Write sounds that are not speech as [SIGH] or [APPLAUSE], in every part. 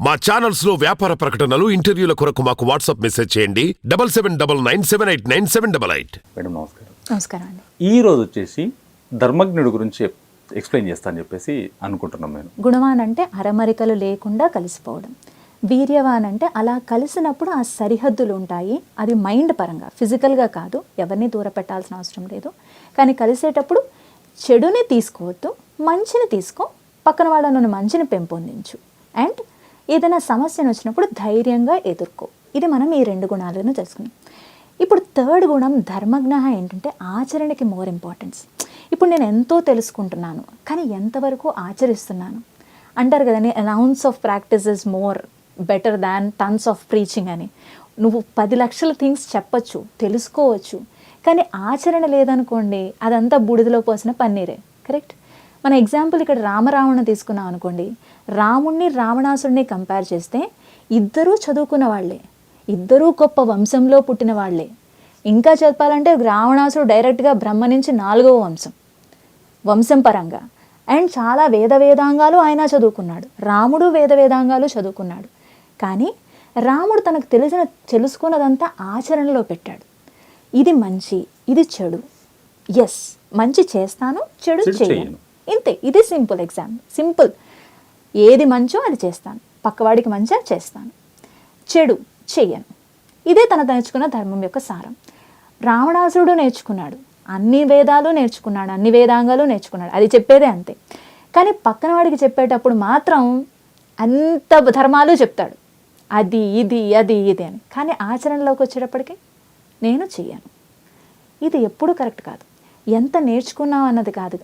మా ఛానల్స్లో వ్యాపార ప్రకటనలు ఇంటర్వ్యూల కొరకు మాకు వాట్సాప్ మెసేజ్ చేయండి. Double seven double nine seven eight nine seven double eight. Madam నమస్కారం. నమస్కారం అండి. ఈ రోజు వచ్చేసి ధర్మజ్ఞుడి గురించి ఎక్స్ప్లెయిన్ చేస్తాను చెప్పేసి అనుకుంటున్నాం నేను గుణవాన్ అంటే అరమరికలు లేకుండా కలిసిపోవడం. వీర్యవాన్ అంటే అలా కలిసినప్పుడు ఆ సరిహద్దులు ఉంటాయి. అది మైండ్ పరంగా ఫిజికల్గా కాదు. ఎవరిని దూర పెట్టాల్సిన అవసరం లేదు. కానీ కలిసేటప్పుడు చెడుని తీసుకోవద్దు మంచిని తీసుకో. పక్కన వాళ్ళను మంచిని పెంపొందించు. అండ్ ఏదైనా సమస్యను వచ్చినప్పుడు ధైర్యంగా ఎదుర్కో. ఇది మనం ఈ రెండు గుణాలను తెలుసుకున్నాం ఇప్పుడు థర్డ్ గుణం ధర్మజ్ఞ ఏంటంటే ఆచరణకి మోర్ ఇంపార్టెన్స్ ఇప్పుడు నేను ఎంతో తెలుసుకుంటున్నాను కానీ ఎంతవరకు ఆచరిస్తున్నాను? అంటారు కదండి an ounce of practice is more better than tons of preaching అని. నువ్వు పది లక్షల థింగ్స్ చెప్పచ్చు తెలుసుకోవచ్చు కానీ ఆచరణ లేదనుకోండి అదంతా బూడిదలో పోసిన పన్నీరే కరెక్ట్ మన ఎగ్జాంపుల్ ఇక్కడ రామరావణ తీసుకున్నాం అనుకోండి. రాముణ్ణి రావణాసుడిని కంపేర్ చేస్తే ఇద్దరూ చదువుకున్న వాళ్ళే. ఇద్దరూ గొప్ప వంశంలో పుట్టిన వాళ్ళే. ఇంకా చెప్పాలంటే రావణాసుడు డైరెక్ట్గా బ్రహ్మ నుంచి నాలుగవ వంశం. వంశం పరంగా. అండ్ చాలా వేద వేదాంగాలు ఆయన చదువుకున్నాడు. రాముడు వేద వేదాంగాలు చదువుకున్నాడు. కానీ రాముడు తనకు తెలిసిన తెలుసుకున్నదంతా ఆచరణలో పెట్టాడు. ఇది మంచి ఇది చెడు. ఎస్ మంచి చేస్తాను చెడు చేయను. ఇంతే ఇది సింపుల్ ఎగ్జామ్. సింపుల్. ఏది మంచో అది చేస్తాను. పక్కవాడికి మంచిగా చేస్తాను. చెడు చెయ్యను. ఇదే తన నేర్చుకున్న ధర్మం యొక్క సారం. రావణాసురుడు నేర్చుకున్నాడు. అన్ని వేదాలు నేర్చుకున్నాడు. అన్ని వేదాంగాలు నేర్చుకున్నాడు. అది చెప్పేదే అంతే. కానీ పక్కన వాడికి చెప్పేటప్పుడు మాత్రం అంత ధర్మాలు చెప్తాడు. అది ఇది అది ఇది అని. కానీ ఆచరణలోకి వచ్చేటప్పటికి నేను చెయ్యను. ఇది ఎప్పుడూ కరెక్ట్ కాదు. ఎంత నేర్చుకున్నావు అన్నది కాదు.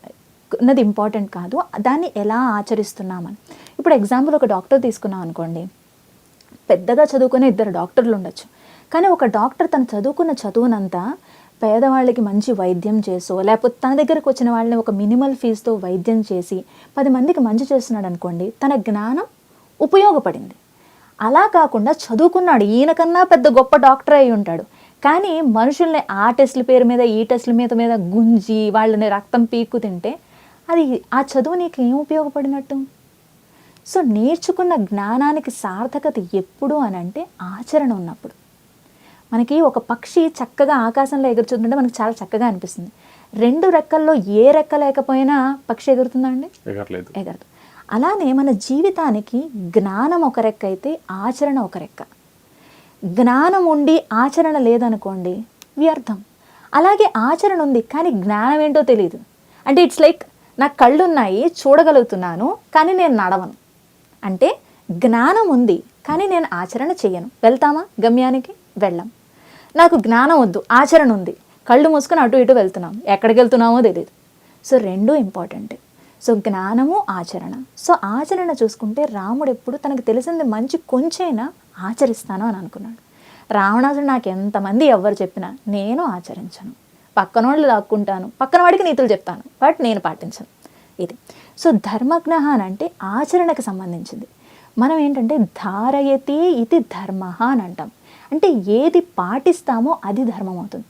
అన్నది ఇంపార్టెంట్ కాదు. దాన్ని ఎలా ఆచరిస్తున్నామని. ఇప్పుడు ఎగ్జాంపుల్ ఒక డాక్టర్ తీసుకున్నాం అనుకోండి. పెద్దగా చదువుకునే ఇద్దరు డాక్టర్లు ఉండొచ్చు. కానీ ఒక డాక్టర్ తను చదువుకున్న చదువునంతా పేదవాళ్ళకి మంచి వైద్యం చేసో లేకపోతే తన దగ్గరకు వచ్చిన వాళ్ళని ఒక మినిమల్ ఫీజుతో వైద్యం చేసి పది మందికి మంచి చేస్తున్నాడు అనుకోండి తన జ్ఞానం ఉపయోగపడింది. అలా కాకుండా చదువుకున్నాడు ఈయనకన్నా పెద్ద గొప్ప డాక్టర్ అయి ఉంటాడు. కానీ మనుషుల్ని ఆ టెస్ట్ల పేరు మీద ఈ టెస్టుల మీద మీద గుంజి వాళ్ళని రక్తం పీక్కు తింటే అది ఆ చదువు నీకు ఏం ఉపయోగపడినట్టు? సో నేర్చుకున్న జ్ఞానానికి సార్థకత ఎప్పుడు అని అంటే ఆచరణ ఉన్నప్పుడు. మనకి ఒక పక్షి చక్కగా ఆకాశంలో ఎగురుచుంటుంటే మనకు చాలా చక్కగా అనిపిస్తుంది. రెండు రెక్కల్లో ఏ రెక్క లేకపోయినా పక్షి ఎగురుతుందా అండి? ఎగరలేదు. ఎగరదు. అలానే మన జీవితానికి జ్ఞానం ఒక రెక్క అయితే ఆచరణ ఒక రెక్క. జ్ఞానం ఉండి ఆచరణ లేదనుకోండి వ్యర్థం. అలాగే ఆచరణ ఉంది కానీ జ్ఞానం ఏంటో తెలియదు అంటే ఇట్స్ లైక్ నాకు కళ్ళున్నాయి చూడగలుగుతున్నాను కానీ నేను నడవను. అంటే జ్ఞానం ఉంది కానీ నేను ఆచరణ చెయ్యను. వెళ్తామా? గమ్యానికి? వెళ్ళం. నాకు జ్ఞానం వద్దు ఆచరణ ఉంది. కళ్ళు మూసుకొని అటు ఇటు వెళ్తున్నాం. ఎక్కడికి వెళ్తున్నామో తెలియదు సో రెండూ ఇంపార్టెంటే సో జ్ఞానము ఆచరణ. సో ఆచరణ చూసుకుంటే రాముడు ఎప్పుడు తనకు తెలిసింది మంచి కొంచెమైనా ఆచరిస్తాను అని అనుకున్నాడు. రావణాసుడు నాకు ఎంతమంది ఎవరు చెప్పినా నేను ఆచరించను. పక్కన వాళ్ళు లాక్కుంటాను పక్కన వాడికి నీతులు చెప్తాను బట్ నేను పాటించను. ఇది. సో ధర్మజ్ఞ అని అంటే ఆచరణకు సంబంధించింది. మనం ఏంటంటే ధారయతి ఇది ధర్మ అని అంటాం. అంటే ఏది పాటిస్తామో అది ధర్మం అవుతుంది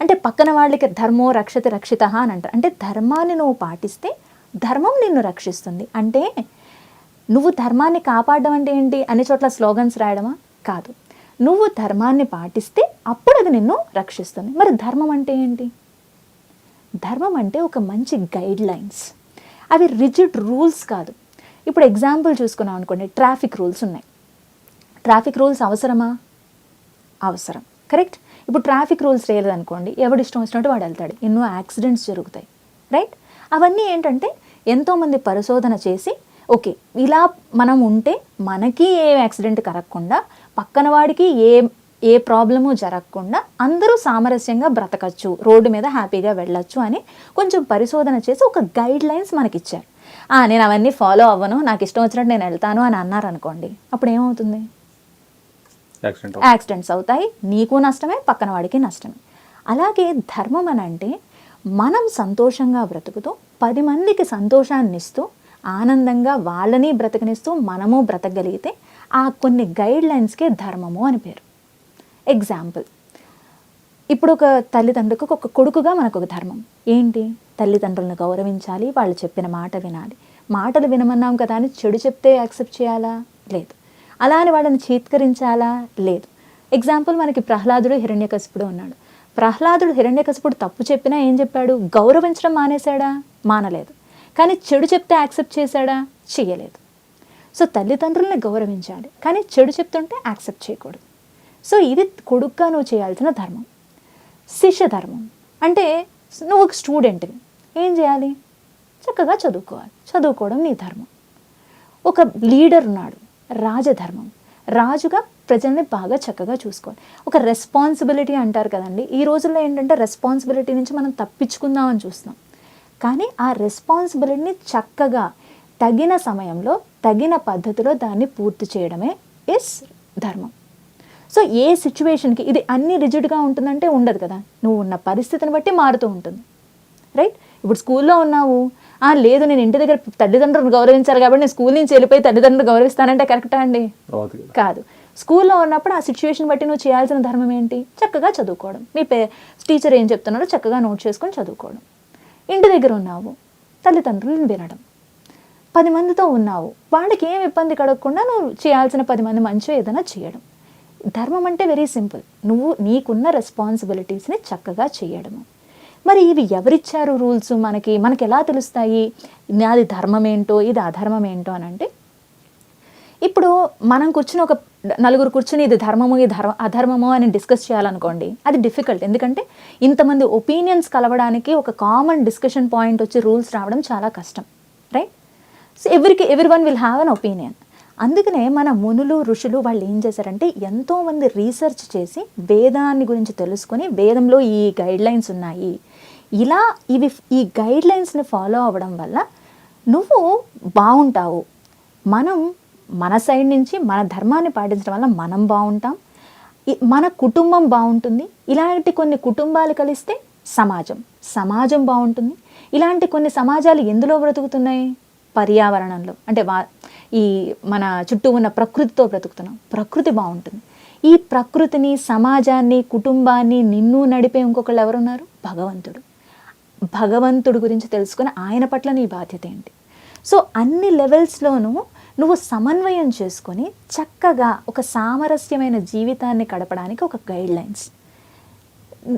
అంటే పక్కన వాళ్ళకి ధర్మో రక్షతి రక్షిత అని అంటారు. అంటే ధర్మాన్ని నువ్వు పాటిస్తే ధర్మం నిన్ను రక్షిస్తుంది. అంటే నువ్వు ధర్మాన్ని కాపాడడం అంటే ఏంటి? అన్ని చోట్ల స్లోగన్స్ రాయడమా? కాదు. నువ్వు ధర్మాన్ని పాటిస్తే అప్పుడు అది నిన్ను రక్షిస్తుంది. మరి ధర్మం అంటే ఏంటి? ధర్మం అంటే ఒక మంచి గైడ్ లైన్స్ అవి రిజిడ్ రూల్స్ కాదు. ఇప్పుడు ఎగ్జాంపుల్ చూసుకున్నాం అనుకోండి ట్రాఫిక్ రూల్స్ ఉన్నాయి. ట్రాఫిక్ రూల్స్ అవసరమా? అవసరం. కరెక్ట్ ఇప్పుడు ట్రాఫిక్ రూల్స్ లేదనుకోండి ఎవడు ఇష్టం వచ్చినట్టు వాడు వెళ్తాడు. ఎన్నో యాక్సిడెంట్స్ జరుగుతాయి. రైట్ అవన్నీ ఏంటంటే ఎంతోమంది పరిశోధన చేసి ఓకే ఇలా మనం ఉంటే మనకి ఏ యాక్సిడెంట్ కరగకుండా పక్కన వాడికి ఏ ఏ ప్రాబ్లము జరగకుండా అందరూ సామరస్యంగా బ్రతకచ్చు రోడ్డు మీద హ్యాపీగా వెళ్ళొచ్చు అని కొంచెం పరిశోధన చేసి ఒక గైడ్ లైన్స్ మనకి ఇచ్చారు "ఆ, నేను అవన్నీ ఫాలో అవ్వను నాకు ఇష్టం వచ్చినట్టు నేను వెళ్తాను అని అన్నారనుకోండి అప్పుడు ఏమవుతుంది? యాక్సిడెంట్ యాక్సిడెంట్స్ అవుతాయి నీకు నష్టమే పక్కన వాడికి నష్టమే. అలాగే ధర్మం అని అంటే మనం సంతోషంగా బ్రతుకుతూ పది మందికి సంతోషాన్ని ఇస్తూ ఆనందంగా వాళ్ళని బ్రతకనిస్తూ మనము బ్రతకగలిగితే ఆ కొన్ని గైడ్ లైన్స్కే ధర్మము అని పేరు. ఎగ్జాంపుల్ ఇప్పుడు ఒక తల్లిదండ్రులకు ఒక కొడుకుగా మనకు ఒక ధర్మం. ఏంటి? తల్లిదండ్రులను గౌరవించాలి వాళ్ళు చెప్పిన మాట వినాలి. మాటలు వినమన్నాం కదా అని చెడు చెప్తే యాక్సెప్ట్ చేయాలా? లేదు. అలా అని వాళ్ళని చీత్కరించాలా? లేదు. ఎగ్జాంపుల్ మనకి ప్రహ్లాదుడు హిరణ్యకశిపుడు ఉన్నాడు. ప్రహ్లాదుడు హిరణ్యకశిపుడు తప్పు చెప్పినా ఏం చెప్పాడు? గౌరవించడం మానేశాడా? మానలేదు. కానీ చెడు చెప్తే యాక్సెప్ట్ చేశాడా? చేయలేదు సో తల్లిదండ్రుల్ని గౌరవించాలి. కానీ చెడు చెప్తుంటే యాక్సెప్ట్ చేయకూడదు. సో ఇది కొడుగ్గా నువ్వు చేయాల్సిన ధర్మం. శిష్య ధర్మం. అంటే నువ్వు ఒక స్టూడెంట్వి. ఏం చేయాలి? చక్కగా చదువుకోవాలి. చదువుకోవడం నీ ధర్మం. ఒక లీడర్ ఉన్నాడు. రాజధర్మం రాజుగా ప్రజల్ని బాగా చక్కగా చూసుకోవాలి. ఒక రెస్పాన్సిబిలిటీ అంటారు కదండి. ఈ రోజుల్లో ఏంటంటే రెస్పాన్సిబిలిటీ నుంచి మనం తప్పించుకుందామని చూస్తున్నాం. కానీ ఆ రెస్పాన్సిబిలిటీని చక్కగా తగిన సమయంలో తగిన పద్ధతిలో దాన్ని పూర్తి చేయడమే ఇస్ ధర్మం. సో ఏ సిచ్యువేషన్కి ఇది అన్ని రిజిడ్గా ఉంటుందంటే ఉండదు కదా. నువ్వు ఉన్న పరిస్థితిని బట్టి మారుతూ ఉంటుంది. రైట్? ఇప్పుడు స్కూల్లో ఉన్నావు. "ఆ, లేదు నేను ఇంటి దగ్గర తల్లిదండ్రులను గౌరవించాలి కాబట్టి నేను స్కూల్ నుంచి వెళ్ళిపోయి తల్లిదండ్రులు గౌరవిస్తానంటే కరెక్టా అండి? కాదు. స్కూల్లో ఉన్నప్పుడు ఆ సిచ్యువేషన్ బట్టి నువ్వు చేయాల్సిన ధర్మం ఏంటి? చక్కగా చదువుకోవడం. మీ పే టీచర్ ఏం చెప్తున్నారో చక్కగా నోట్ చేసుకొని చదువుకోవడం. ఇంటి దగ్గర ఉన్నావు. తల్లిదండ్రులను వినడం. పది మందితో ఉన్నావు. వాళ్ళకి ఏం ఇబ్బంది కడగకుండా నువ్వు చేయాల్సిన పది మంది మంచి ఏదైనా చేయడం. ధర్మం అంటే వెరీ సింపుల్ నువ్వు నీకున్న రెస్పాన్సిబిలిటీస్ని చక్కగా చేయడము. మరి ఇవి ఎవరిచ్చారు రూల్స్ మనకి మనకి ఎలా తెలుస్తాయి? నాది ధర్మం ఏంటో ఇది అధర్మం ఏంటో అని అంటే ఇప్పుడు మనం కూర్చుని ఒక నలుగురు కూర్చుని ఇది ధర్మము ఇది ధర్మ అధర్మము అని డిస్కస్ చేయాలనుకోండి అది డిఫికల్ట్ ఎందుకంటే ఇంతమంది ఒపీనియన్స్ కలవడానికి ఒక కామన్ డిస్కషన్ పాయింట్ వచ్చి రూల్స్ రావడం చాలా కష్టం. రైట్ సో ఎవరికి every one will have an opinion అందుకనే మన మునులు ఋషులు వాళ్ళు ఏం చేశారంటే ఎంతోమంది రీసెర్చ్ చేసి వేదాన్ని గురించి తెలుసుకొని వేదంలో ఈ గైడ్ లైన్స్ ఉన్నాయి. ఇలా ఇవి ఈ గైడ్ లైన్స్ని ఫాలో అవ్వడం వల్ల నువ్వు బాగుంటావు. మనం మన సైడ్ నుంచి మన ధర్మాన్ని పాటించడం వల్ల మనం బాగుంటాం. మన కుటుంబం బాగుంటుంది. ఇలాంటి కొన్ని కుటుంబాలు కలిస్తే సమాజం సమాజం బాగుంటుంది. ఇలాంటి కొన్ని సమాజాలు ఎందులో బ్రతుకుతున్నాయి? పర్యావరణంలో. అంటే వా ఈ మన చుట్టూ ఉన్న ప్రకృతితో బ్రతుకుతున్నాం. ప్రకృతి బాగుంటుంది. ఈ ప్రకృతిని సమాజాన్ని కుటుంబాన్ని నిన్ను నడిపే ఇంకొకళ్ళు ఎవరున్నారు? భగవంతుడు. భగవంతుడు గురించి తెలుసుకుని ఆయన పట్ల నీ బాధ్యత ఏంటి? సో అన్ని లెవెల్స్లోనూ నువ్వు సమన్వయం చేసుకొని చక్కగా ఒక సామరస్యమైన జీవితాన్ని గడపడానికి ఒక గైడ్ లైన్స్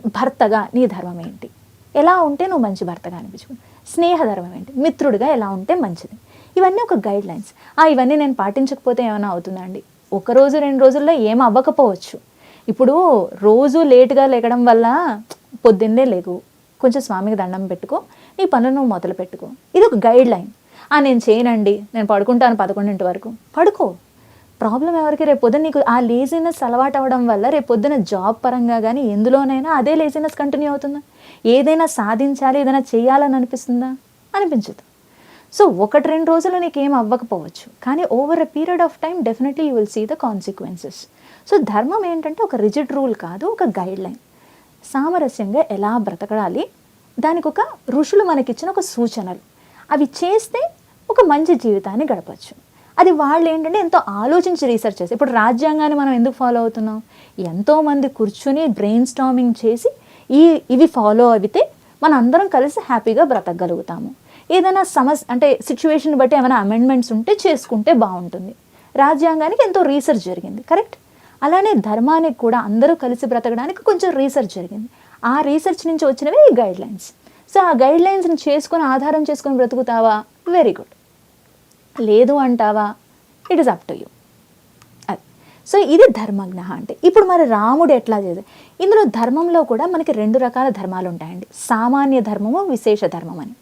భర్తగా నీ ధర్మం ఏంటి? ఎలా ఉంటే నువ్వు మంచి భర్తగా అనిపించుకో. స్నేహధర్మం ఏంటి మిత్రుడిగా ఎలా ఉంటే మంచిది. ఇవన్నీ ఒక గైడ్ లైన్స్ ఆ ఇవన్నీ నేను పాటించకపోతే ఏమైనా అవుతుందా అండి? ఒక రోజు రెండు రోజుల్లో ఏం అవ్వకపోవచ్చు. ఇప్పుడు రోజు లేటుగా లేకడం వల్ల పొద్దున్నే లేకు కొంచెం స్వామికి దండం పెట్టుకో. నీ పనులు నువ్వు మొదలు పెట్టుకో ఇది ఒక గైడ్ లైన్ ఆ నేను చేయనండి. నేను పడుకుంటాను పదకొండింటి వరకు. పడుకో. ప్రాబ్లం ఎవరికి? రేపు పొద్దున్న నీకు ఆ లేజినెస్ అలవాటు అవ్వడం వల్ల రేపు పొద్దున జాబ్ పరంగా కానీ ఎందులోనైనా అదే లేజినెస్ కంటిన్యూ అవుతుందా? ఏదైనా సాధించాలి ఏదైనా చేయాలని అనిపిస్తుందా? అనిపించదు. సో ఒకటి రెండు రోజులు నీకేం అవ్వకపోవచ్చు. కానీ over a period of time definitely you will see the consequences so ధర్మం ఏంటంటే ఒక రిజిడ్ రూల్ కాదు ఒక గైడ్ లైన్ సామరస్యంగా ఎలా బ్రతకడాలి? దానికి ఒక ఋషులు మనకిచ్చిన ఒక సూచనలు. అవి చేస్తే ఒక మంచి జీవితాన్ని గడపచ్చు. అది వాళ్ళు ఏంటంటే ఎంతో ఆలోచించి రీసెర్చ్ చేస్తారు ఇప్పుడు రాజ్యాంగాన్ని మనం ఎందుకు ఫాలో అవుతున్నాం? ఎంతోమంది కూర్చుని బ్రెయిన్ స్టామింగ్ చేసి ఈ ఇవి ఫాలో అయితే మన అందరం కలిసి హ్యాపీగా బ్రతకగలుగుతాము. ఏదైనా సమస్య అంటే సిచ్యువేషన్ బట్టి ఏమైనా అమెండ్మెంట్స్ ఉంటే చేసుకుంటే బాగుంటుంది. రాజ్యాంగానికి ఎంతో రీసెర్చ్ జరిగింది కరెక్ట్ అలానే ధర్మానికి కూడా అందరూ కలిసి బ్రతకడానికి కొంచెం రీసెర్చ్ జరిగింది. ఆ రీసెర్చ్ నుంచి వచ్చినవే ఈ గైడ్లైన్స్ సో ఆ గైడ్లైన్స్ని చేసుకుని చేసుకొని ఆధారం చేసుకొని బ్రతుకుతావా? వెరీ గుడ్ లేదు అంటావా? It is up to you అది. సో ఇది ధర్మజ్ఞ అంటే. ఇప్పుడు మరి రాముడు ఎట్లా చేసే ఇందులో ధర్మంలో కూడా మనకి రెండు రకాల ధర్మాలు ఉంటాయండి. సామాన్య ధర్మము విశేష ధర్మం అని.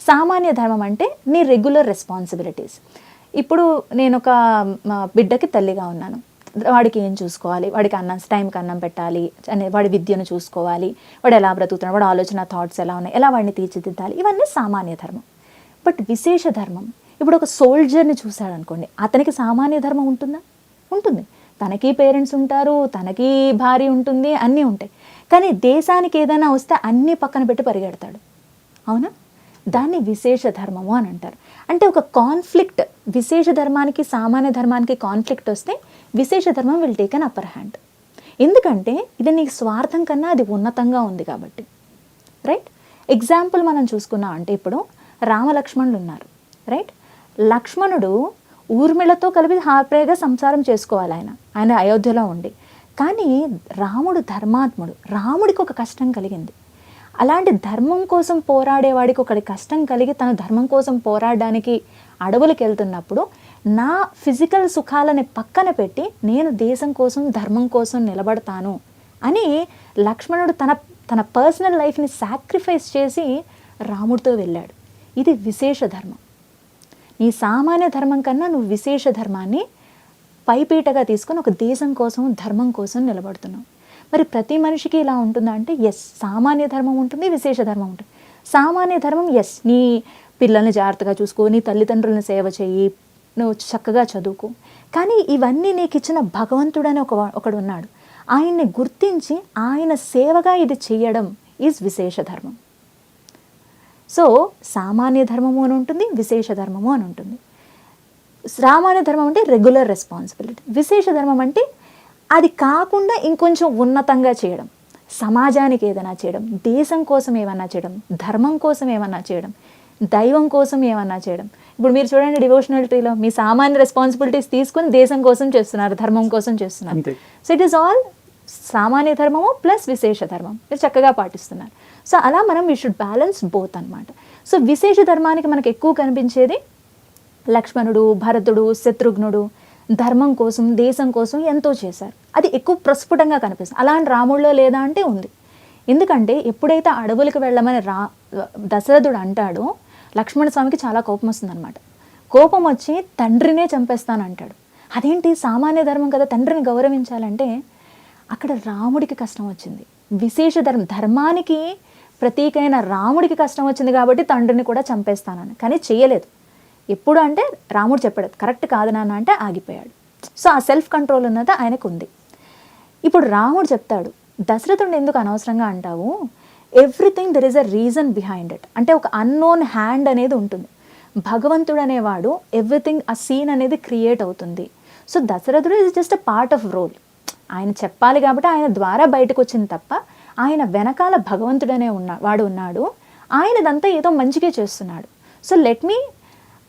సామాన్య ధర్మం అంటే నీ రెగ్యులర్ రెస్పాన్సిబిలిటీస్ ఇప్పుడు నేను ఒక మా బిడ్డకి తల్లిగా ఉన్నాను. వాడికి ఏం చూసుకోవాలి? వాడికి అన్నం టైంకి అన్నం పెట్టాలి అనే వాడి విద్యను చూసుకోవాలి. వాడు ఎలా బ్రతుకుతున్నాడు? వాడి ఆలోచన థాట్స్ ఎలా ఉన్నాయి? ఎలా వాడిని తీర్చిదిద్దాలి? ఇవన్నీ సామాన్య ధర్మం. బట్ విశేష ధర్మం ఇప్పుడు ఒక సోల్జర్ని చూశాడు అనుకోండి అతనికి సామాన్య ధర్మం ఉంటుందా? ఉంటుంది. తనకి పేరెంట్స్ ఉంటారు తనకి భార్య ఉంటుంది అన్నీ ఉంటాయి. కానీ దేశానికి ఏదైనా వస్తే అన్నీ పక్కన పెట్టి పరిగెడతాడు. అవునా? దాన్ని విశేష ధర్మము అని అంటారు. అంటే ఒక కాన్ఫ్లిక్ట్ విశేష ధర్మానికి సామాన్య ధర్మానికి కాన్ఫ్లిక్ట్ వస్తే విశేష ధర్మం will take an upper hand ఎందుకంటే ఇది నీకు స్వార్థం కన్నా అది ఉన్నతంగా ఉంది కాబట్టి. రైట్ ఎగ్జాంపుల్ మనం చూసుకున్నాం అంటే ఇప్పుడు రామలక్ష్మణులు ఉన్నారు. రైట్ లక్ష్మణుడు ఊర్మిళతో కలిపి హ్యాపీగా సంసారం చేసుకోవాలి ఆయన. ఆయన అయోధ్యలో ఉండి. కానీ రాముడు ధర్మాత్ముడు. రాముడికి ఒక కష్టం కలిగింది. అలాంటి ధర్మం కోసం పోరాడేవాడికి ఒకటి కష్టం కలిగి తను ధర్మం కోసం పోరాడడానికి అడవులకు వెళ్తున్నప్పుడు నా ఫిజికల్ సుఖాలని పక్కన పెట్టి నేను దేశం కోసం ధర్మం కోసం నిలబడతాను అని లక్ష్మణుడు తన తన పర్సనల్ లైఫ్ని సాక్రిఫైస్ చేసి రాముడితో వెళ్ళాడు. ఇది విశేష ధర్మం. నీ సామాన్య ధర్మం కన్నా నువ్వు విశేష ధర్మాన్ని పైపీటగా తీసుకొని ఒక దేశం కోసం ధర్మం కోసం నిలబడుతున్నావు. మరి ప్రతి మనిషికి ఇలా ఉంటుందా అంటే ఎస్ సామాన్య ధర్మం ఉంటుంది విశేష ధర్మం ఉంటుంది. సామాన్య ధర్మం ఎస్ నీ పిల్లల్ని జాగ్రత్తగా చూసుకో నీ తల్లిదండ్రులను సేవ చెయ్యి నువ్వు చక్కగా చదువుకో. కానీ ఇవన్నీ నీకు ఇచ్చిన భగవంతుడని ఒక ఒకడు ఉన్నాడు. ఆయన్ని గుర్తించి ఆయన సేవగా ఇది చేయడం ఈజ్ విశేష ధర్మం. సో సామాన్య ధర్మము అని ఉంటుంది విశేష ధర్మము అని ఉంటుంది. సామాన్య ధర్మం అంటే రెగ్యులర్ రెస్పాన్సిబిలిటీ. విశేష ధర్మం అంటే అది కాకుండా ఇంకొంచెం ఉన్నతంగా చేయడం. సమాజానికి ఏదైనా చేయడం దేశం కోసం ఏమన్నా చేయడం ధర్మం కోసం ఏమన్నా చేయడం దైవం కోసం ఏమన్నా చేయడం. ఇప్పుడు మీరు చూడండి డివోషనాలిటీలో మీ సామాన్య రెస్పాన్సిబిలిటీస్ తీసుకుని దేశం కోసం చేస్తున్నారు ధర్మం కోసం చేస్తున్నారు. సో ఇట్ ఈస్ ఆల్ సామాన్య ధర్మము ప్లస్ విశేష ధర్మం. మీరు చక్కగా పాటిస్తున్నారు. సో అలా మనం వీ షుడ్ బ్యాలెన్స్ బోత్ అన్నమాట. సో విశేష ధర్మానికి మనకు ఎక్కువ కనిపించేది లక్ష్మణుడు భరతుడు శత్రుఘ్నుడు ధర్మం కోసం దేశం కోసం ఎంతో చేశారు. అది ఎక్కువ ప్రస్ఫుటంగా కనిపిస్తుంది. అలాంటి రాముడిలో లేదా అంటే ఉంది. ఎందుకంటే ఎప్పుడైతే అడవులకు వెళ్ళమని రా దశరథుడు అంటాడో లక్ష్మణ స్వామికి చాలా కోపం వస్తుందన్నమాట. కోపం వచ్చి తండ్రినే చంపేస్తానంటాడు. అదేంటి సామాన్య ధర్మం కదా తండ్రిని గౌరవించాలంటే అక్కడ రాముడికి కష్టం వచ్చింది. విశేష ధర్మం ధర్మానికి ప్రతీకైన రాముడికి కష్టం వచ్చింది కాబట్టి తండ్రిని కూడా చంపేస్తానని. కానీ చేయలేదు. ఎప్పుడు అంటే రాముడు చెప్పాడు కరెక్ట్ కాదు నాన్న అంటే ఆగిపోయాడు. సో ఆ సెల్ఫ్ కంట్రోల్ ఉన్నది ఆయనకు ఉంది ఇప్పుడు రాముడు చెప్తాడు దశరథుడిని ఎందుకు అనవసరంగా అంటావు? Everything there is a reason behind it. అంటే ఒక అన్నోన్ హ్యాండ్ అనేది ఉంటుంది. భగవంతుడు అనేవాడు ఎవ్రీథింగ్ ఆ సీన్ అనేది క్రియేట్ అవుతుంది. సో దశరథుడు is just a part of role ఆయన చెప్పాలి కాబట్టి ఆయన ద్వారా బయటకు వచ్చింది తప్ప ఆయన వెనకాల భగవంతుడనే ఉన్న వాడు ఉన్నాడు. ఆయనదంతా ఏదో మంచిగా చేస్తున్నాడు. So let me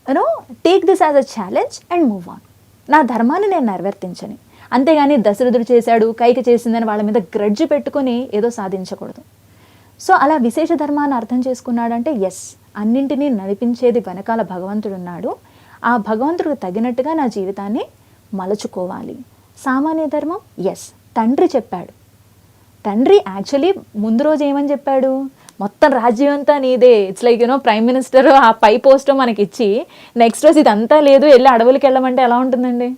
you know take this as a challenge and move on నా ధర్మాన్ని నేను నెరవేర్తించని. అంతేగాని దశరథుడు చేశాడు కైక చేసిందని వాళ్ళ మీద గ్రడ్జ్ పెట్టుకొని ఏదో సాధించకూడదు. సో అలా విశేష ధర్మాన్ని అర్థం చేసుకున్నాడంటే ఎస్ అన్నింటినీ నడిపించేది వెనకాల భగవంతుడున్నాడు. ఆ భగవంతుడికి తగినట్టుగా నా జీవితాన్ని మలుచుకోవాలి. సామాన్య ధర్మం? ఎస్ తండ్రి చెప్పాడు. తండ్రి యాక్చువల్లీ ముందు రోజు ఏమని చెప్పాడు? మొత్తం రాజ్యం అంతా నీదే. It's like you know prime minister ఆ పై పోస్ట్ మనకి ఇచ్చి నెక్స్ట్ రోజు ఇదంతా లేదు వెళ్ళి అడవులకి వెళ్ళమంటే ఎలా ఉంటుందండి?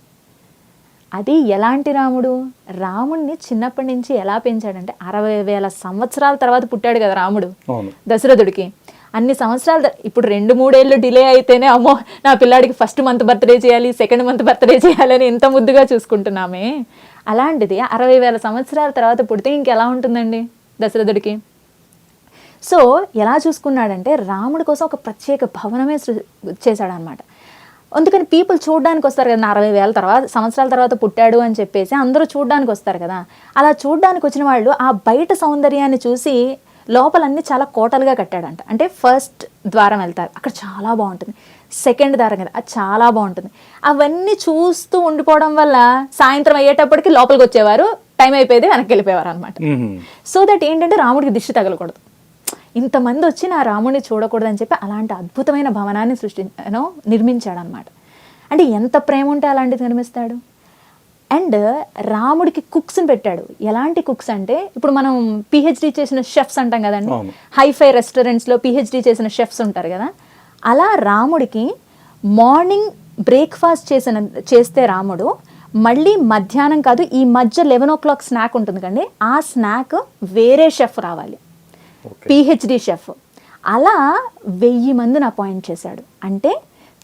అది ఎలాంటి రాముడు? రాముడిని చిన్నప్పటి నుంచి ఎలా పెంచాడంటే అరవై వేల సంవత్సరాల తర్వాత పుట్టాడు కదా రాముడు. దశరథుడికి. అన్ని సంవత్సరాలు ఇప్పుడు రెండు మూడేళ్ళు డిలే అయితేనే అమ్మో నా పిల్లాడికి ఫస్ట్ మంత్ బర్త్డే చేయాలి సెకండ్ మంత్ బర్త్డే చేయాలని ఎంత ముద్దుగా చూసుకుంటున్నామే. అలాంటిది అరవై వేల సంవత్సరాల తర్వాత పుడితే ఇంకెలా ఉంటుందండి దశరథుడికి? సో ఎలా చూసుకున్నాడంటే రాముడి కోసం ఒక ప్రత్యేక భవనమే సృ- చేశాడనమాట. అందుకని పీపుల్ చూడడానికి వస్తారు కదా అరవై వేల తర్వాత సంవత్సరాల తర్వాత పుట్టాడు అని చెప్పేసి అందరూ చూడడానికి వస్తారు కదా. అలా చూడడానికి వచ్చిన వాళ్ళు ఆ బయట సౌందర్యాన్ని చూసి లోపలన్నీ చాలా కోటలుగా కట్టాడంట. అంటే ఫస్ట్ ద్వారం వెళ్తారు. అక్కడ చాలా బాగుంటుంది. సెకండ్ ద్వారం కదా అది చాలా బాగుంటుంది. అవన్నీ చూస్తూ ఉండిపోవడం వల్ల సాయంత్రం అయ్యేటప్పటికి లోపలికి వచ్చేవారు టైం అయిపోయేది వెనక్కి వెళ్ళిపోయేవారు అనమాట. సో దట్ ఏంటంటే రాముడికి దిష్టి తగలకూడదు. ఇంతమంది వచ్చి నా రాముడిని చూడకూడదని చెప్పి అలాంటి అద్భుతమైన భవనాన్ని సృష్టి యూనో నిర్మించాడనమాట అంటే ఎంత ప్రేమ ఉంటే అలాంటిది నిర్మిస్తాడు? అండ్ రాముడికి కుక్స్ని పెట్టాడు. ఎలాంటి కుక్స్ అంటే ఇప్పుడు మనం పిహెచ్డి చేసిన షెఫ్స్ అంటాం కదండి. హైఫై రెస్టారెంట్స్లో పిహెచ్డి చేసిన షెఫ్స్ ఉంటారు కదా. అలా రాముడికి మార్నింగ్ బ్రేక్ఫాస్ట్ చేసిన చేస్తే రాముడు మళ్ళీ మధ్యాహ్నం కాదు ఈ మధ్య లెవెన్ ఓ క్లాక్ స్నాక్ ఉంటుంది కండి ఆ స్నాక్ వేరే షెఫ్ రావాలి. పిహెచ్డి షెఫ్ అలా వెయ్యి మందిని అపాయింట్ చేశాడు. అంటే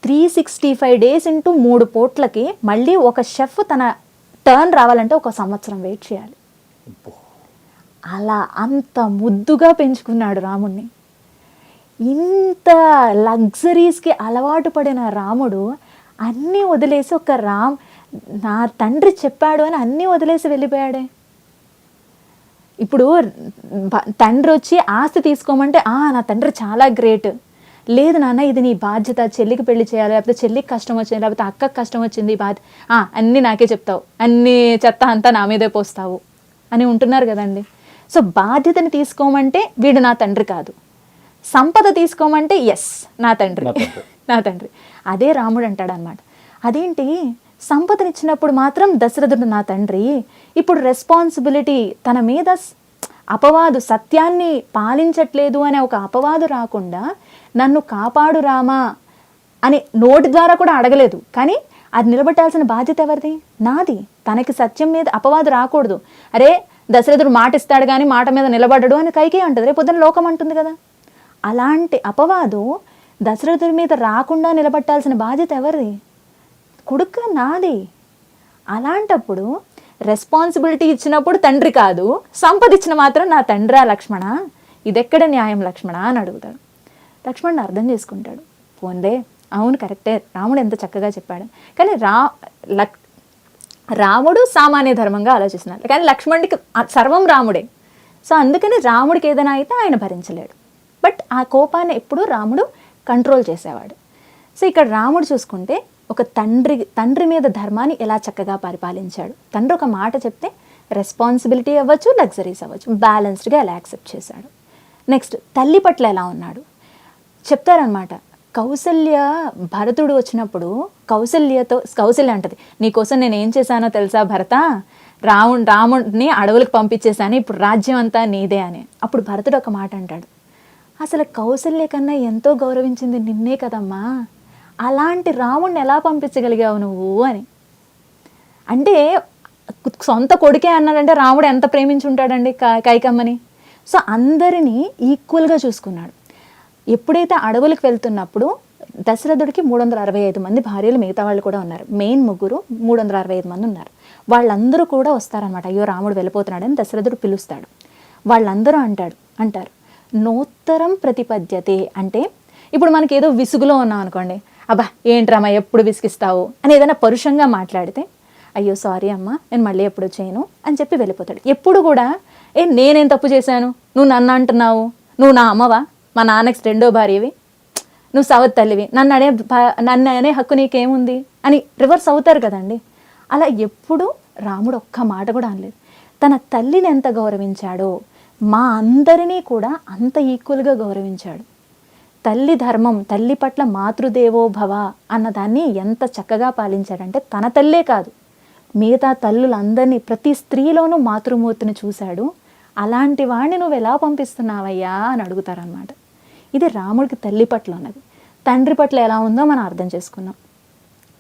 three sixty five days into మూడు పూట్లకి మళ్ళీ ఒక షెఫ్ తన టర్న్ రావాలంటే ఒక సంవత్సరం వెయిట్ చేయాలి. అలా అంత ముద్దుగా పెంచుకున్నాడు రాముణ్ణి. ఇంత లగ్జరీస్కి అలవాటు పడిన రాముడు అన్నీ వదిలేసి ఒక రామ్ నా తండ్రి చెప్పాడు అని అన్నీ వదిలేసి వెళ్ళిపోయాడే. ఇప్పుడు తండ్రి వచ్చి ఆస్తి తీసుకోమంటే ఆ నా తండ్రి చాలా గ్రేట్ లేదు నాన్న ఇది నీ బాధ్యత. చెల్లికి పెళ్ళి చేయాలి లేకపోతే చెల్లికి కష్టం వచ్చింది లేకపోతే అక్కకి కష్టం వచ్చింది బాధ ఆ, అన్నీ నాకే చెప్తావు. అన్ని చెత్త అంతా నా మీదే పోస్తావు అని ఉంటున్నారు కదండి. సో బాధ్యతని తీసుకోమంటే వీడు నా తండ్రి కాదు. సంపద తీసుకోమంటే ఎస్ నా తండ్రి. నా తండ్రి. [LAUGHS] అదే రాముడు అంటాడు అనమాట అదేంటి? సంపదనిచ్చినప్పుడు మాత్రం దశరథుడు నా తండ్రి. ఇప్పుడు రెస్పాన్సిబిలిటీ తన మీద అపవాదు సత్యాన్ని పాలించట్లేదు అనే ఒక అపవాదు రాకుండా నన్ను కాపాడు రామా అని నోటి ద్వారా కూడా అడగలేదు. కానీ అది నిలబెట్టాల్సిన బాధ్యత ఎవరిది? నాది. తనకి సత్యం మీద అపవాదు రాకూడదు. అరే దశరథుడు మాట ఇస్తాడు కానీ మాట మీద నిలబడడు అని కైకే అంటుంది. రేపు పొద్దున లోకం అంటుంది కదా. అలాంటి అపవాదు దశరథుడి మీద రాకుండా నిలబట్టాల్సిన బాధ్యత ఎవరిది? కొడుక నాది. అలాంటప్పుడు రెస్పాన్సిబిలిటీ ఇచ్చినప్పుడు తండ్రి కాదు సంపదిచ్చిన మాత్రం నా తండ్రా లక్ష్మణ ఇదెక్కడ న్యాయం లక్ష్మణ అని అడుగుతాడు. లక్ష్మణుడు అర్థం చేసుకుంటాడు. పోందే అవును కరెక్టే రాముడు ఎంత చక్కగా చెప్పాడు. కానీ రా లక్ రాముడు సామాన్య ధర్మంగా ఆలోచిస్తున్నారు. కానీ లక్ష్మణుడికి సర్వం రాముడే. సో అందుకని రాముడికి ఏదైనా అయితే ఆయన భరించలేడు. బట్ ఆ కోపాన్ని ఎప్పుడూ రాముడు కంట్రోల్ చేసేవాడు. సో ఇక్కడ రాముడు చూసుకుంటే ఒక తండ్రి తండ్రి మీద ధర్మాన్ని ఎలా చక్కగా పరిపాలించాడు? తండ్రి ఒక మాట చెప్తే రెస్పాన్సిబిలిటీ అవ్వచ్చు లగ్జరీస్ అవ్వచ్చు బ్యాలెన్స్డ్గా ఎలా యాక్సెప్ట్ చేశాడు? నెక్స్ట్ తల్లి పట్ల ఎలా ఉన్నాడు? చెప్తారనమాట కౌసల్య భరతుడు వచ్చినప్పుడు కౌసల్యతో కౌసల్య అంటది నీకోసం నేను ఏం చేశానో తెలుసా భరత? రాము రాముడిని అడవులకు పంపించేశాను ఇప్పుడు రాజ్యం అంతా నీదే అని. అప్పుడు భరతుడు ఒక మాట అంటాడు అసలు కౌసల్య కన్నా ఎంతో గౌరవించింది నిన్నే కదమ్మా? అలాంటి రాముడిని ఎలా పంపించగలిగావు నువ్వు అని. అంటే సొంత కొడుకే అన్నాడంటే రాముడు ఎంత ప్రేమించుంటాడండి క- కైకమ్మని? సో అందరినీ ఈక్వల్గా చూసుకున్నాడు. ఎప్పుడైతే అడవులకు వెళ్తున్నప్పుడు దశరథుడికి మూడు వందల అరవై ఐదు మంది భార్యలు మిగతా వాళ్ళు కూడా ఉన్నారు. మెయిన్ ముగ్గురు మూడు వందల అరవై ఐదు మంది ఉన్నారు. వాళ్ళందరూ కూడా వస్తారనమాట అయ్యో రాముడు వెళ్ళిపోతున్నాడని దశరథుడు పిలుస్తాడు. వాళ్ళందరూ అంటాడు అంటారు నోత్తరం ప్రతిపద్యతే అంటే ఇప్పుడు మనకి ఏదో విసుగులో ఉన్నాం అనుకోండి అబ్బా ఏంట్రమ్మా ఎప్పుడు విసిగిస్తావు? అని ఏదైనా పరుషంగా మాట్లాడితే అయ్యో సారీ అమ్మా నేను మళ్ళీ ఎప్పుడు చేయను అని చెప్పి వెళ్ళిపోతాడు. ఎప్పుడు కూడా ఏ నేనేం తప్పు చేశాను? నువ్వు నన్ను అంటున్నావు? నువ్వు నా అమ్మవా? మా నాన్నకి రెండో భార్యవి? నువ్వు సవత్ తల్లివి. నన్ను అనే నన్ను అనే హక్కు నీకేముంది? అని రివర్స్ అవుతారు కదండి. అలా ఎప్పుడు రాముడు ఒక్క మాట కూడా అనలేదు. తన తల్లిని ఎంత గౌరవించాడో మా అందరినీ కూడా అంత ఈక్వల్గా గౌరవించాడు. తల్లి ధర్మం తల్లి పట్ల మాతృదేవో భవ అన్నదాన్ని ఎంత చక్కగా పాలించాడంటే తన తల్లే కాదు. మిగతా తల్లులందరినీ ప్రతి స్త్రీలోనూ మాతృమూర్తిని చూశాడు. అలాంటి వాడిని నువ్వు ఎలా పంపిస్తున్నావయ్యా అని అడుగుతారనమాట ఇది రాముడికి తల్లి పట్ల ఉన్నది తండ్రి పట్ల ఎలా ఉందో మనం అర్థం చేసుకున్నాం.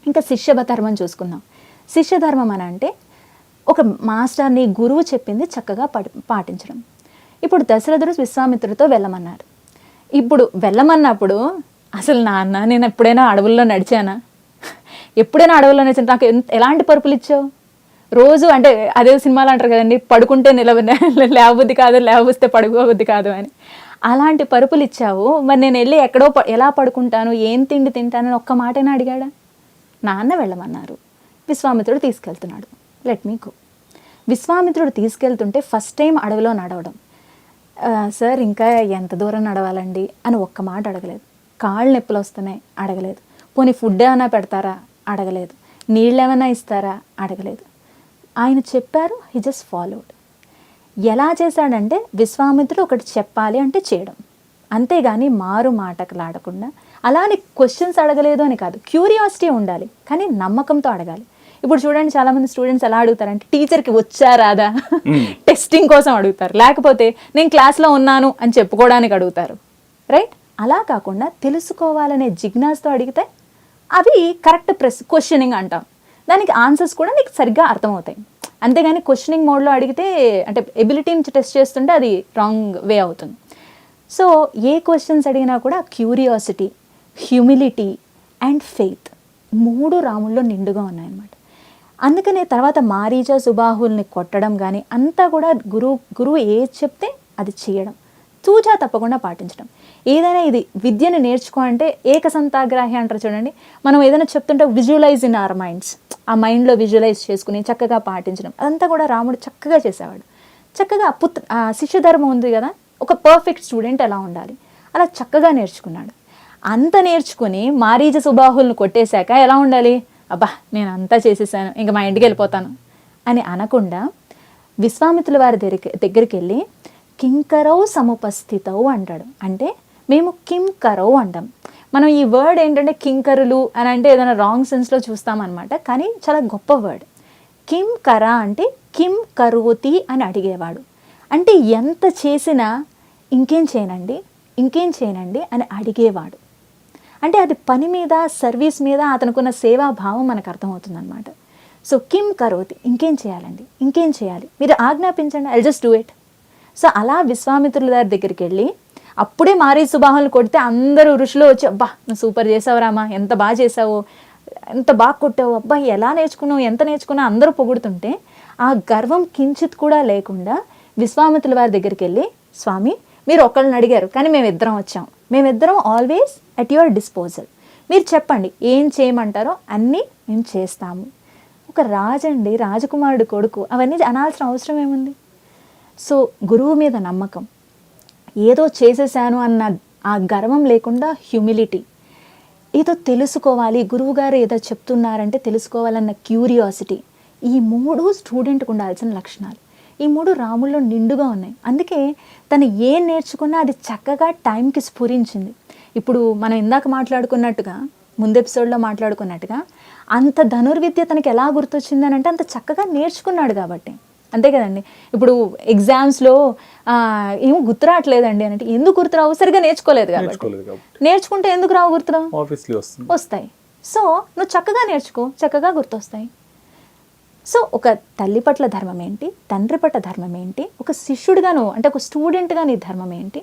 ఇంకా శిష్య ధర్మం చూసుకుందాం. శిష్య ధర్మం అని అంటే ఒక మాస్టర్ని గురువు చెప్పింది చక్కగా పాటించడం. ఇప్పుడు దశరథుడు విశ్వామిత్రుడితో వెళ్ళమన్నారు. ఇప్పుడు వెళ్ళమన్నప్పుడు అసలు నాన్న నేను ఎప్పుడైనా అడవుల్లో నడిచానా? ఎప్పుడైనా అడవుల్లో నడిచాను. నాకు ఎంత- ఎలాంటి పరుపులు ఇచ్చావు? రోజు అంటే అదే సినిమాలు అంటారు కదండి పడుకుంటే నిలవ [LAUGHS] లేవబుద్ధి కాదు లేవబుస్తే పడుకోబుద్ధి కాదు అని. అలాంటి పరుపులు ఇచ్చావు. మరి నేను వెళ్ళి ఎక్కడో ప- ఎలా పడుకుంటాను ఏం తిండి తింటానని ఒక్క మాటైనా అడిగాడా? నాన్న వెళ్ళమన్నారు. విశ్వామిత్రుడు తీసుకెళ్తున్నాడు. Let me go. విశ్వామిత్రుడు తీసుకెళ్తుంటే ఫస్ట్ టైం అడవిలో నడవడం. సార్ ఇంకా ఎంత దూరం నడవాలండి? అని ఒక్క మాట అడగలేదు. కాళ్ళు నొప్పులు వస్తున్నాయి అడగలేదు. పోనీ ఫుడ్ ఏమైనా పెడతారా? అడగలేదు. నీళ్ళు ఏమైనా ఇస్తారా? అడగలేదు. ఆయన చెప్పారు హి జస్ట్ ఫాలోడ్. ఎలా చేశాడంటే విశ్వామిత్రుడు ఒకటి చెప్పాలి అంటే చేయడం. అంతేగాని మారు మాటకులాడకుండా అలానే క్వశ్చన్స్ అడగలేదు అని కాదు క్యూరియాసిటీ ఉండాలి కానీ నమ్మకంతో అడగాలి. ఇప్పుడు చూడండి చాలా మంది స్టూడెంట్స్ ఎలా అడుగుతారంటే టీచర్కి వచ్చా రాదా? టెస్టింగ్ [LAUGHS] కోసం అడుగుతారు. లేకపోతే నేను క్లాస్లో ఉన్నాను అని చెప్పుకోవడానికి అడుగుతారు. రైట్ అలా కాకుండా తెలుసుకోవాలనే జిజ్ఞాసతో అడిగితే అవి కరెక్ట్ ప్రెస్ క్వశ్చనింగ్ అంటాం. దానికి ఆన్సర్స్ కూడా నీకు సరిగ్గా అర్థమవుతాయి. అంతేగాని క్వశ్చనింగ్ మోడ్లో అడిగితే అంటే ఎబిలిటీని టెస్ట్ చేస్తుంటే అది రాంగ్ వే అవుతుంది. సో ఏ క్వశ్చన్స్ అడిగినా కూడా క్యూరియాసిటీ హ్యూమిలిటీ అండ్ ఫెయిత్ మూడు రాముల్లో నిండుగా ఉన్నాయన్నమాట. అందుకనే తర్వాత మారీజ సుబాహుల్ని కొట్టడం కానీ అంతా కూడా గురువు గురువు ఏది చెప్తే అది చేయడం. చూచా తప్పకుండా పాటించడం. ఏదైనా ఇది విద్యను నేర్చుకో అంటే ఏకసంతాగ్రాహి అంటారు చూడండి. మనం ఏదైనా చెప్తుంటే విజువలైజ్ ఇన్ అవర్ మైండ్స్ ఆ మైండ్లో విజువలైజ్ చేసుకుని చక్కగా పాటించడం. అదంతా కూడా రాముడు చక్కగా చేసేవాడు. చక్కగా పుత్ర ఆ ఉంది కదా ఒక పర్ఫెక్ట్ స్టూడెంట్ ఎలా ఉండాలి? అలా చక్కగా నేర్చుకున్నాడు. అంత నేర్చుకుని మారీజ సుబాహుల్ని కొట్టేశాక ఎలా ఉండాలి? అబ్బా నేను అంతా చేసేసాను ఇంకా మా ఇంటికి వెళ్ళిపోతాను అని అనకుండా విశ్వామిత్రుల వారి దగ్గరికి దగ్గరికి వెళ్ళి కింకరవు సముపస్థితవు అంటాడు. అంటే మేము కింకరవు అంటాం. మనం ఈ వర్డ్ ఏంటంటే కింకరులు అని అంటే ఏదైనా రాంగ్ సెన్స్లో చూస్తామన్నమాట కానీ చాలా గొప్ప వర్డ్. కిం కర అంటే కిం కరువుతి అని అడిగేవాడు. అంటే ఎంత చేసినా ఇంకేం చేయనండి ఇంకేం చేయనండి అని అడిగేవాడు. అంటే అది పని మీద సర్వీస్ మీద అతనుకున్న సేవాభావం మనకు అర్థమవుతుంది అనమాట సో కిమ్ కరోతి ఇంకేం చేయాలండి? ఇంకేం చేయాలి? మీరు ఆజ్ఞాపించండి I just do it so అలా విశ్వామిత్రుల గారి దగ్గరికి వెళ్ళి అప్పుడే మారీ సుబాహులు కొడితే అందరూ ఋషులు వచ్చి అబ్బా నువ్వు సూపర్ చేసావు రామా ఎంత బాగా చేసావు ఎంత బాగా కొట్టావు అబ్బా ఎలా నేర్చుకున్నావు ఎంత నేర్చుకున్నావు అందరూ పొగుడుతుంటే ఆ గర్వం కించిత్ కూడా లేకుండా విశ్వామిత్రుల వారి దగ్గరికి వెళ్ళి స్వామి మీరు ఒకళ్ళని అడిగారు కానీ మేమిద్దరం వచ్చాం. మేమిద్దరం ఆల్వేస్ అట్ యువర్ డిస్పోజల్ మీరు చెప్పండి ఏం చేయమంటారో అన్నీ మేము చేస్తాము. ఒక రాజండి రాజకుమారుడు కొడుకు అవన్నీ అనాల్సిన అవసరం ఏముంది? సో గురువు మీద నమ్మకం. ఏదో చేసేసాను అన్న ఆ గర్వం లేకుండా హ్యూమిలిటీ ఏదో తెలుసుకోవాలి గురువుగారు ఏదో చెప్తున్నారంటే తెలుసుకోవాలన్న క్యూరియాసిటీ ఈ మూడు స్టూడెంట్కి ఉండాల్సిన లక్షణాలు. ఈ మూడు రాముల్లో నిండుగా ఉన్నాయి. అందుకే తను ఏం నేర్చుకున్నా అది చక్కగా టైంకి స్ఫురించింది. ఇప్పుడు మనం ఇందాక మాట్లాడుకున్నట్టుగా ముందు ఎపిసోడ్లో మాట్లాడుకున్నట్టుగా అంత ధనుర్విద్య తనకి ఎలా గుర్తొచ్చింది అని అంటే అంత చక్కగా నేర్చుకున్నాడు కాబట్టి. అంతే కదండి. ఇప్పుడు ఎగ్జామ్స్లో ఏమో గుర్తురావట్లేదండి అని అంటే ఎందుకు గుర్తురావు సరిగా నేర్చుకోలేదు కాబట్టి. నేర్చుకుంటే ఎందుకు రావు గుర్తురావు వస్తాయి. సో నువ్వు చక్కగా నేర్చుకో. చక్కగా గుర్తొస్తాయి. సో ఒక తల్లి పట్ల ధర్మం ఏంటి? తండ్రి పట్ల ధర్మం ఏంటి? ఒక శిష్యుడిగాను అంటే ఒక స్టూడెంట్గా నీ ధర్మం ఏంటి?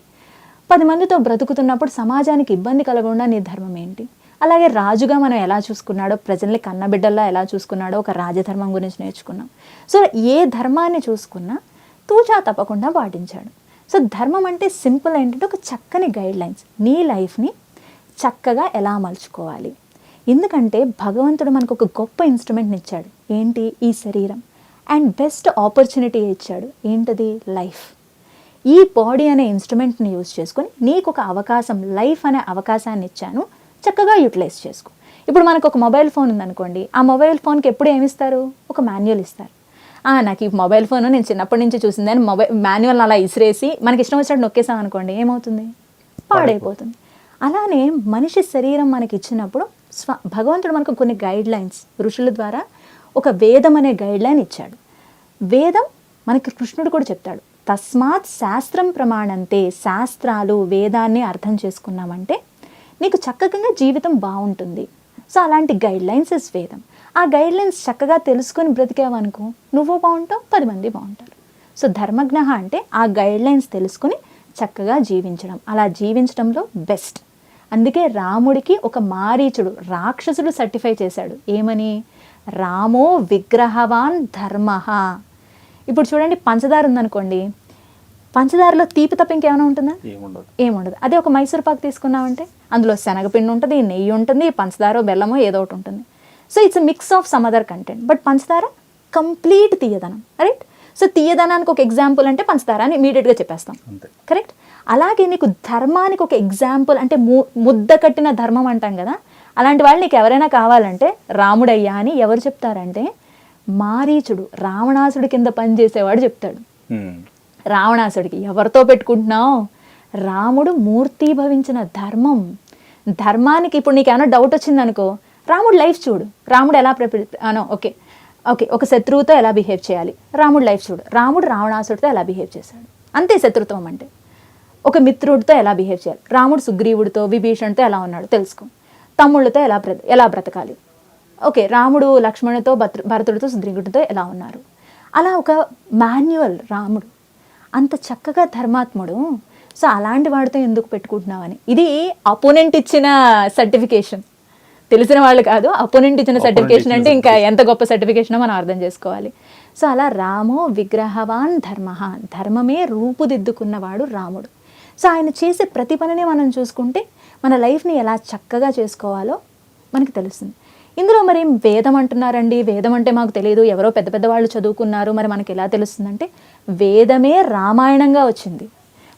పది మందితో బ్రతుకుతున్నప్పుడు సమాజానికి ఇబ్బంది కలగకుండా నీ ధర్మం ఏంటి? అలాగే రాజుగా మనం ఎలా చూసుకున్నాడో ప్రజల్ని కన్నబిడ్డల్లా ఎలా చూసుకున్నాడో ఒక రాజధర్మం గురించి నేర్చుకున్నాం. సో ఏ ధర్మాన్ని చూసుకున్నా తూచా తప్పకుండా పాటించాడు. సో ధర్మం అంటే సింపుల్ ఏంటంటే ఒక చక్కని గైడ్ లైన్స్ నీ లైఫ్ని చక్కగా ఎలా మలుచుకోవాలి? ఎందుకంటే భగవంతుడు మనకు ఒక గొప్ప ఇన్స్ట్రుమెంట్ని ఇచ్చాడు. ఏంటి ఈ శరీరం? అండ్ బెస్ట్ ఆపర్చునిటీ ఇచ్చాడు. ఏంటది? లైఫ్ ఈ బాడీ అనే ఇన్స్ట్రుమెంట్ని యూజ్ చేసుకొని నీకు ఒక అవకాశం లైఫ్ అనే అవకాశాన్ని ఇచ్చాను. చక్కగా యూటిలైజ్ చేసుకో. ఇప్పుడు మనకు ఒక మొబైల్ ఫోన్ ఉందనుకోండి. ఆ మొబైల్ ఫోన్కి ఎప్పుడు ఏమిస్తారు ఒక మాన్యువల్ ఇస్తారు. నాకు ఈ మొబైల్ ఫోన్ నేను చిన్నప్పటి నుంచి చూసింది. అని మొబైల్ మాన్యువల్ అలా ఇసిరేసి మనకి ఇష్టం వచ్చినట్టు నొక్కేసాం అనుకోండి ఏమవుతుంది? పాడైపోతుంది. అలానే మనిషి శరీరం మనకి ఇచ్చినప్పుడు స్వ భగవంతుడు మనకు కొన్ని గైడ్ లైన్స్ ఋషుల ద్వారా ఒక వేదం అనే గైడ్లైన్ ఇచ్చాడు. వేదం మనకి కృష్ణుడు కూడా చెప్తాడు. తస్మాత్ శాస్త్రం ప్రమాణంతే శాస్త్రాలు వేదాన్ని అర్థం చేసుకున్నామంటే నీకు చక్కగా జీవితం బాగుంటుంది. సో అలాంటి గైడ్ లైన్స్ ఇస్ వేదం. ఆ గైడ్ లైన్స్ చక్కగా తెలుసుకొని బ్రతికావనుకో నువ్వు బాగుంటావు పది మంది బాగుంటారు. సో ధర్మజ్ఞ అంటే ఆ గైడ్ లైన్స్ తెలుసుకుని చక్కగా జీవించడం. అలా జీవించడంలో బెస్ట్ అందుకే రాముడికి ఒక మారీచుడు రాక్షసుడు సర్టిఫై చేశాడు. ఏమని? రామో విగ్రహవాన్ ధర్మ. ఇప్పుడు చూడండి పంచదార ఉందనుకోండి పంచదారలో తీపి తప్ప ఇంకేమైనా ఉంటుందా? ఏముండదు. అదే ఒక మైసూర్ పాక్ తీసుకున్నామంటే అందులో శనగపిండి ఉంటుంది నెయ్యి ఉంటుంది పంచదార బెల్లమో ఏదో ఒకటి ఉంటుంది. So it's mix of some other content but పంచదార కంప్లీట్ తీయదనం రైట్ సో తీయదనానికి ఒక ఎగ్జాంపుల్ అంటే పంచదార అని ఇమీడియట్గా చెప్పేస్తాం. కరెక్ట్ అలాగే నీకు ధర్మానికి ఒక ఎగ్జాంపుల్ అంటే ము- ముద్ద కట్టిన ధర్మం అంటాం కదా అలాంటి వాళ్ళు నీకు ఎవరైనా కావాలంటే రాముడయ్యా అని ఎవరు చెప్తారంటే మారీచుడు రావణాసుడి కింద పనిచేసేవాడు చెప్తాడు. రావణాసుడికి ఎవరితో పెట్టుకుంటున్నావు? రాముడు మూర్తీభవించిన ధర్మం. ధర్మానికి ఇప్పుడు నీకు ఏమైనా డౌట్ వచ్చిందనుకో రాముడు లైఫ్ చూడు. రాముడు ఎలా ప్రిపేర్ అనో ఓకే ఓకే ఒక శత్రువుతో ఎలా బిహేవ్ చేయాలి? రాముడు లైఫ్ చూడు. రాముడు రావణాసుడితో ఎలా బిహేవ్ చేశాడు? అంతే శత్రుత్వం అంటే. ఒక మిత్రుడితో ఎలా బిహేవ్ చేయాలి? రాముడు సుగ్రీవుడితో విభీషణ్తో ఎలా ఉన్నాడు? తెలుసుకో. తమ్ముళ్ళతో ఎలా బ్రత ఎలా బ్రతకాలి? ఓకే రాముడు లక్ష్మణుడితో భద్ర భరతుడితో సుగ్రీవుడితో ఎలా ఉన్నారు? అలా ఒక మాన్యువల్ రాముడు అంత చక్కగా ధర్మాత్ముడు సో అలాంటి వాడితో ఎందుకు పెట్టుకుంటున్నావని? ఇది అపోనెంట్ ఇచ్చిన సర్టిఫికేషన్. తెలిసిన వాళ్ళు కాదు అపోనెంట్ ఇచ్చిన సర్టిఫికేషన్ అంటే ఇంకా ఎంత గొప్ప సర్టిఫికేషన్ మనం అర్థం చేసుకోవాలి. సో అలా రామో విగ్రహవాన్ ధర్మ ధర్మమే రూపుదిద్దుకున్నవాడు రాముడు. సో ఆయన చేసే ప్రతి పనిని మనం చూసుకుంటే మన లైఫ్ని ఎలా చక్కగా చేసుకోవాలో మనకి తెలుస్తుంది. ఇందులో మరి వేదం అంటున్నారండి. వేదం అంటే మాకు తెలియదు ఎవరో పెద్ద పెద్ద వాళ్ళు చదువుకున్నారు. మరి మనకి ఎలా తెలుస్తుందంటే వేదమే రామాయణంగా వచ్చింది.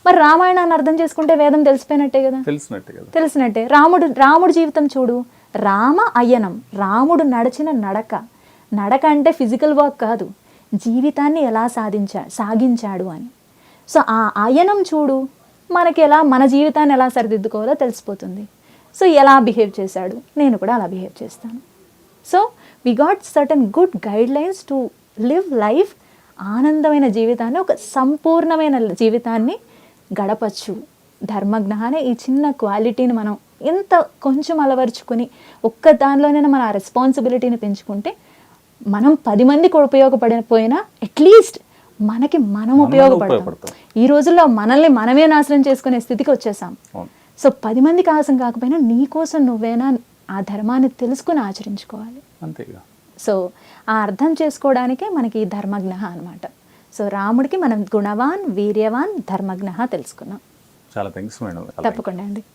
మరి రామాయణాన్ని అర్థం చేసుకుంటే వేదం తెలిసిపోయినట్టే కదా? తెలిసినట్టే కదా. తెలిసినట్టే. రాముడు రాముడు జీవితం చూడు. రామ అయ్యనం రాముడు నడిచిన నడక. నడక అంటే ఫిజికల్ వర్క్ కాదు. జీవితాన్ని ఎలా సాధించా సాగించాడు అని. సో ఆ అయనం చూడు. మనకి ఎలా మన జీవితాన్ని ఎలా సరిదిద్దుకోవాలో తెలిసిపోతుంది. సో ఎలా బిహేవ్ చేశాడు? నేను కూడా అలా బిహేవ్ చేస్తాను. So we got certain good guide lines to live life ఆనందమైన జీవితాన్ని ఒక సంపూర్ణమైన జీవితాన్ని గడపచ్చు. ధర్మజ్ఞ అనే ఈ చిన్న క్వాలిటీని మనం ఎంత కొంచెం అలవరుచుకుని ఒక్క దానిలోనైనా మన రెస్పాన్సిబిలిటీని పెంచుకుంటే మనం పది మందికి ఉపయోగపడకపోయినా అట్లీస్ట్ మనకి మనం ఉపయోగపడతాం. ఈ రోజుల్లో మనల్ని మనమే నాశనం చేసుకునే స్థితికి వచ్చేసాం. సో పది మందికి ఆసం కాకపోయినా నీ కోసం నువ్వేనా ఆ ధర్మాన్ని తెలుసుకుని ఆచరించుకోవాలి. అంతేగా. సో ఆ అర్థం చేసుకోవడానికే మనకి ఈ ధర్మజ్ఞ అనమాట సో రాముడికి మనం గుణవాన్ వీర్యవాన్ ధర్మజ్ఞ తెలుసుకున్నాం. చాలా థ్యాంక్స్ మేడం. తప్పకుండా అండి.